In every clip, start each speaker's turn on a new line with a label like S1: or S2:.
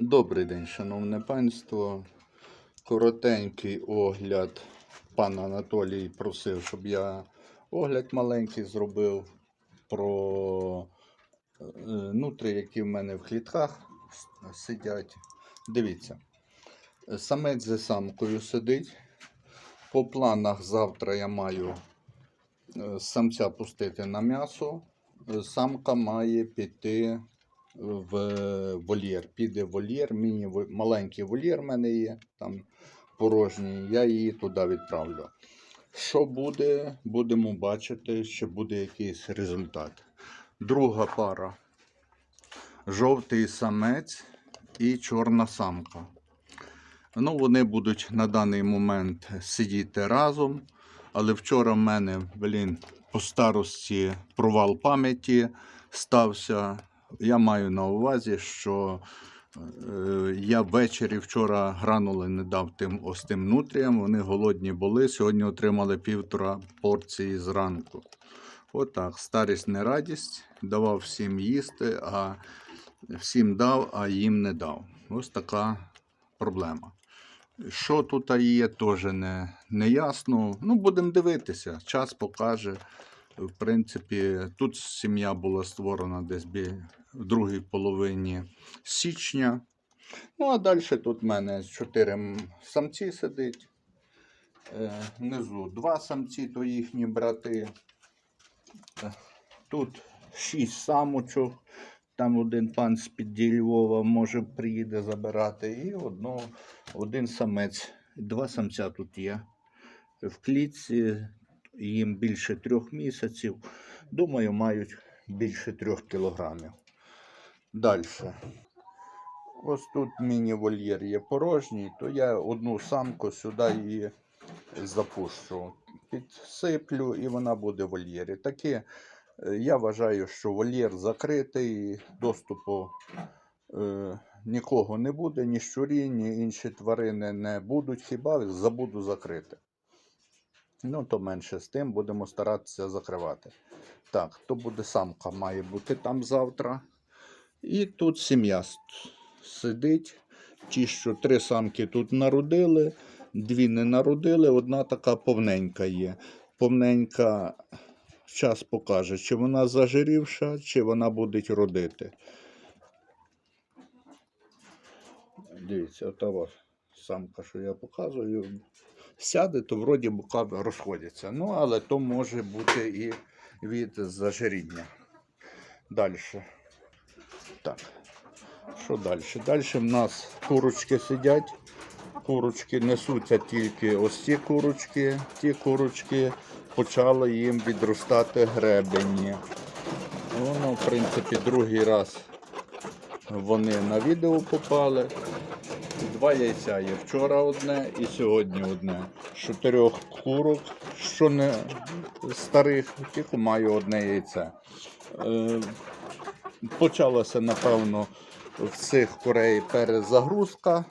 S1: Добрий день, шановне панство. Коротенький огляд. Пан Анатолій просив, щоб я огляд маленький зробив про е, нутрі, які в мене в клітках сидять. Дивіться, самець за самкою сидить. По планах завтра я маю е, самця пустити на м'ясо. Самка має піти в вольєр. Піде вольєр, міні маленький вольєр в мене є, там порожній, я її туди відправлю. Що буде, будемо бачити, що буде якийсь результат. Друга пара. Жовтий самець і чорна самка. Ну, вони будуть на даний момент сидіти разом. Але вчора в мене, блін, по старості провал пам'яті стався. Я маю на увазі, що е, я ввечері вчора гранули не дав тим ось тим нутріям. Вони голодні були. Сьогодні отримали півтора порції зранку. Отак, старість не радість. Давав всім їсти, а всім дав, а їм не дав. Ось така проблема. Що тут є, теж не, не ясно. Ну, будемо дивитися. Час покаже. В принципі, тут сім'я була створена десь в другій половині січня. Ну, а далі тут в мене чотири м- самці сидить. Е, внизу два самці, то їхні брати. Е, Тут шість самочок. Там один пан з під Львова може приїде забирати. І одно, один самець. Два самця тут є. В клітці їм більше трьох місяців. Думаю, мають більше трьох кілограмів. Далі. Ось тут міні-вольєр є порожній, то я одну самку сюди її запущу. Підсиплю і вона буде в вольєрі. Таке я вважаю, що вольєр закритий, доступу е, нікого не буде, ні щурі, ні інші тварини не будуть, хіба забуду закрити. Ну, то менше з тим, будемо старатися закривати. Так, то буде самка, має бути там завтра. І тут сім'я сидить. Ті, що три самки тут народили, дві не народили, одна така повненька є. Повненька час покаже, чи вона зажирівша, чи вона буде родити. Дивіться, ота самка, що я показую. Сяде, то вроді бока розходяться. Ну, але то може бути і від зажиріння. Далі. Так. Що далі? Далі в нас курочки сидять. Курочки несуться тільки ось ці курочки. Ті курочки почали їм відростати гребені. Воно, в принципі, другий раз вони на відео попали. Два яйця є. Вчора одне і сьогодні одне. З чотирьох курок, що не старих, тільки маю одне яйце. Почалася, напевно, в цих курей перезагрузка.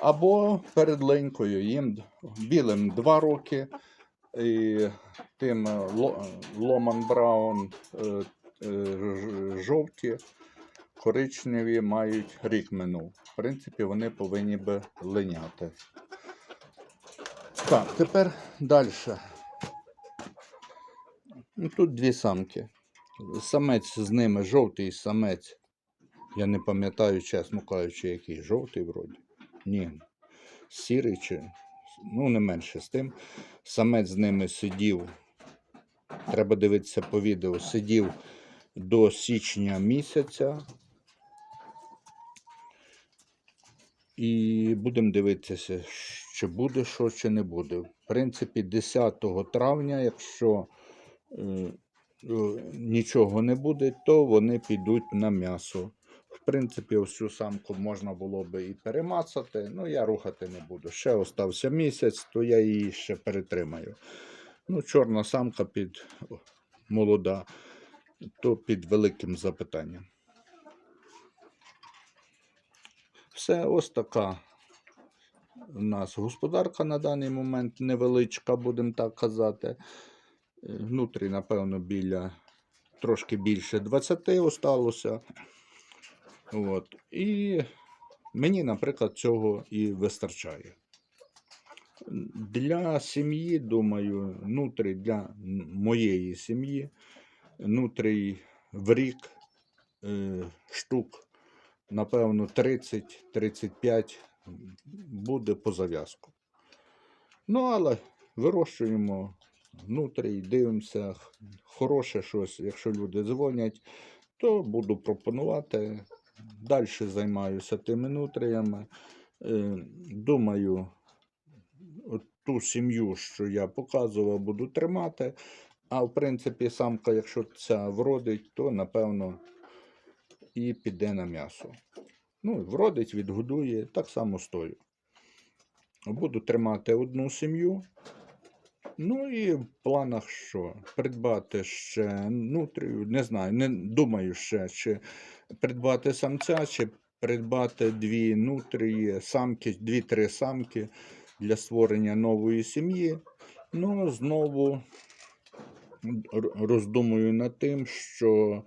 S1: Або перед ленькою їм білим 2 роки, і тим е, Ломан Браун е, е, жовті, коричневі мають рік минув. В принципі, вони повинні би линяти. Так, тепер далі. Ну, Тут дві самки. Самець з ними жовтий самець. Я не пам'ятаю, чесно кажучи, який жовтий вроді. Ні. Сірий чи. Ну, не менше з тим. Самець з ними сидів. Треба дивитися по відео. Сидів до січня місяця. І будемо дивитися, чи буде що, чи не буде. В принципі, 10 травня, якщо е, нічого не буде, то вони підуть на м'ясо. В принципі, цю самку можна було би і перемацати, ну я рухати не буду. Ще остався місяць, то я її ще перетримаю. Ну, чорна самка під молода, то під великим запитанням. Все, ось така у нас господарка на даний момент невеличка, будемо так казати. Внутрі, напевно, біля трошки більше 20 осталося. От. І Мені, наприклад, цього і вистачає. Для сім'ї, думаю, нутрій для моєї сім'ї, нутрій в рік е, штук, напевно, 30-35 буде по зав'язку. Ну, але вирощуємо внутрі, дивимося, хороше щось, якщо люди дзвонять, то буду пропонувати. Далі займаюся тими нутріями. Е, Думаю, ту сім'ю, що я показував, буду тримати. А в принципі, самка, якщо ця вродить, то напевно і піде на м'ясо. Ну, вродить, відгодує, так само стою. Буду тримати одну сім'ю. Ну і в планах що? Придбати ще нутрію, не знаю, не думаю ще, чи придбати самця, чи придбати дві нутрії, самки, дві-три самки для створення нової сім'ї. Ну, знову роздумую над тим, що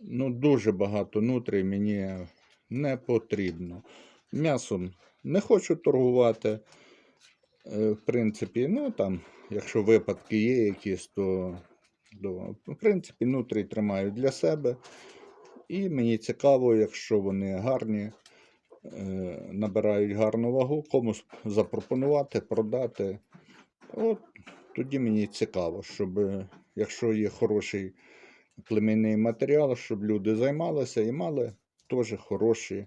S1: ну, дуже багато нутрій мені не потрібно. М'ясом не хочу торгувати. Е, В принципі, ну там, якщо випадки є якісь, то, то в принципі, нутрій тримаю для себе. І мені цікаво, якщо вони гарні, е, набирають гарну вагу, комусь запропонувати, продати. От тоді мені цікаво, щоб якщо є хороший племінний матеріал, щоб люди займалися і мали теж хороші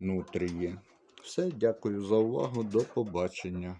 S1: нутрії. Все, дякую за увагу. До побачення.